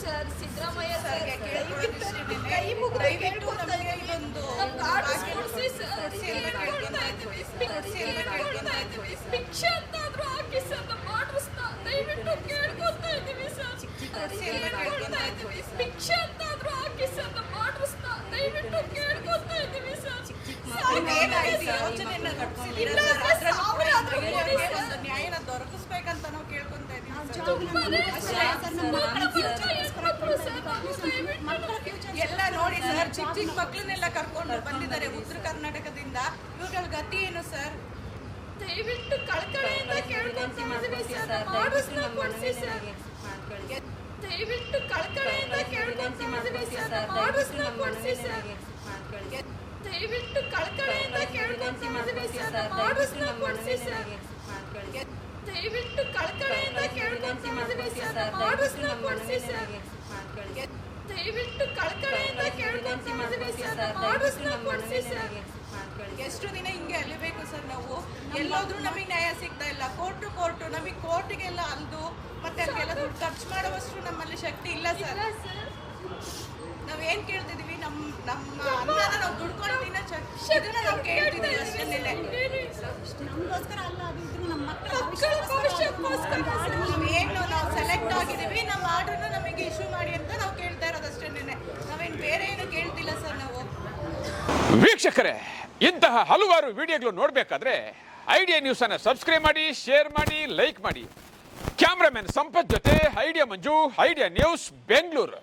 Sir Siddaramaiah sir ಸರ್ಗೆ. ಕೈ ಮುಗಿದು ನಮಗೆ ಇದ್ದೀವಿ. ಇದೊಂದು ನಮ್ಗೆ ಆರ್ಡರ್ಸ್ ಭಾಗ್ಯ ಕೊಡ್ಸಿ ಸರ್. ಕೇಳ್ಕೊಳ್ತಾ ಇದ್ದೀವಿ. ಕೇಳ್ಕೊಳ್ತಾ ಇದ್ದೀವಿ. ಭಿಕ್ಷೆ ಅಂತಾದ್ರೂ ಹಾಕಿ ಸರ್ ನಮ್ಮ ಆರ್ಡರ್ಸ್ನ ದಯವಿಟ್ಟು ಇದ್ದೀವಿ. ಭಿಕ್ಷೆ ಅಂತಾದ್ರೂ ಹಾಕಿ ನಮ್ಮ ಆರ್ಡರ್ಸ್ನ ದಯವಿಟ್ಟು ಸರ್. ನ್ಯಾಯನ ದೊರಕಿಸ್ಬೇಕಂತ ನಾವು ಕೇಳ್ಕೊಂತ ಇದ್ದೀವಿ ಸರ್. ತುಂಬಾನೇ ಮಕ್ಕಳ ಫ್ಯೂಚರ್ ಹೆಣ್ಮಕ್ಳು ಸರ್ ನಾವು ದಯವಿಟ್ಟು ಎಲ್ಲ ನೋಡಿ ಸರ್ ಚಿಕ್ಕ ಚಿಕ್ಕ ಮಕ್ಕಳನ್ನೆಲ್ಲ ಕರ್ಕೊಂಡು ಬಂದಿದ್ದಾರೆ ಉತ್ತರ ಕರ್ನಾಟಕದಿಂದ. ಇವುಗಳ ಗತಿ ಏನು ಸರ್? ದಯವಿಟ್ಟು ದಯವಿಟ್ಟು ದಯವಿಟ್ಟು ಕಳಕಳಿಯಿಂದ ದಯವಿಟ್ಟು ಕಳ್ಕಳೆಯಿಂದ ದಯವಿಟ್ಟು ಕಳಕಳಿಯಿಂದ ಕೇಳ್ಕೊಂತ ಇದ್ದೀವಿ ಸರ್ ನಮ್ಮ ಆರ್ಡರ್ಸ್ನ ಕೊಡ್ಸಿ ಸರ್ ದಯವಿಟ್ಟು ಕಳ್ಕಳೆಯಿಂದ ಕೇಳ್ಕೊಂತ ಸರ್ ನಮ್ಮ ಸರ್. ಎಷ್ಟು ದಿನ ಹಿಂಗೆ ಅಲಿಬೇಕು ಸರ್ ನಾವು? ಎಲ್ಲೋದ್ರೂ ನಮಗೆ ನ್ಯಾಯ ಸಿಗ್ತಾ ಇಲ್ಲ. ಕೋರ್ಟು ಕೋರ್ಟು ನಮಗೆ ಕೋರ್ಟಿಗೆಲ್ಲ ಅಲ್ದು ಮತ್ತೆ ಅದಕ್ಕೆಲ್ಲ ದುಡ್ಡು ಖರ್ಚು ಮಾಡುವಷ್ಟು ನಮ್ಮಲ್ಲಿ ಶಕ್ತಿ ಇಲ್ಲ ಸರ್. ನಾವೇನ್ ಸರ್. ನಾವ್ ಏನ್ ಕೇಳ್ತಿದೀವಿ? ನಮ್ ನಮ್ಮ ಅನ್ನನ ನಾವು ದುಡ್ಕೊಂಡು ದಿನ ಇದನ್ನ ನಾವು ಕೇಳ್ತಿದ್ದೀವಿ ಅಷ್ಟೇ ನಮಗೋಸ್ಕರ ಅಲ್ಲ ಅದು ನಮ್ಮ ಮಕ್ಕಳ ಮಕ್ಕಳ ಭವಿಷ್ಯಕ್ಕೋಸ್ಕರ ಸರ್. ನಾವೇನು ನಾವು ಸೆಲೆಕ್ಟ್ ಆಗಿದೀವಿ ನಮ್ಮ ಆರ್ಡರ್ನ ನಮಗೆ ಇಶ್ಯೂ ಮಾಡಿ ಅಂತ ನಾವು ಕೇಳ್ತಾ ಇರೋದು ಅಷ್ಟೇನೆ ನಾವೇನು ಬೇರೆ ಏನು ಕೇಳ್ತಿಲ್ಲ ಸರ್ ನಾವು ವೀಕ್ಷಕರೇ, ಇಂತಹ ಹಲವಾರು ವಿಡಿಯೋಗಳು ನೋಡಬೇಕಾದ್ರೆ ಐಡಿಯಾ ನ್ಯೂಸ್ ಅನ್ನು ಸಬ್ಸ್ಕ್ರೈಬ್ ಮಾಡಿ, ಶೇರ್ ಮಾಡಿ, ಲೈಕ್ ಮಾಡಿ. ಕ್ಯಾಮ್ರಾಮನ್ ಸಂಪತ್ ಜೊತೆ, idea Manju, idea news, Bengaluru.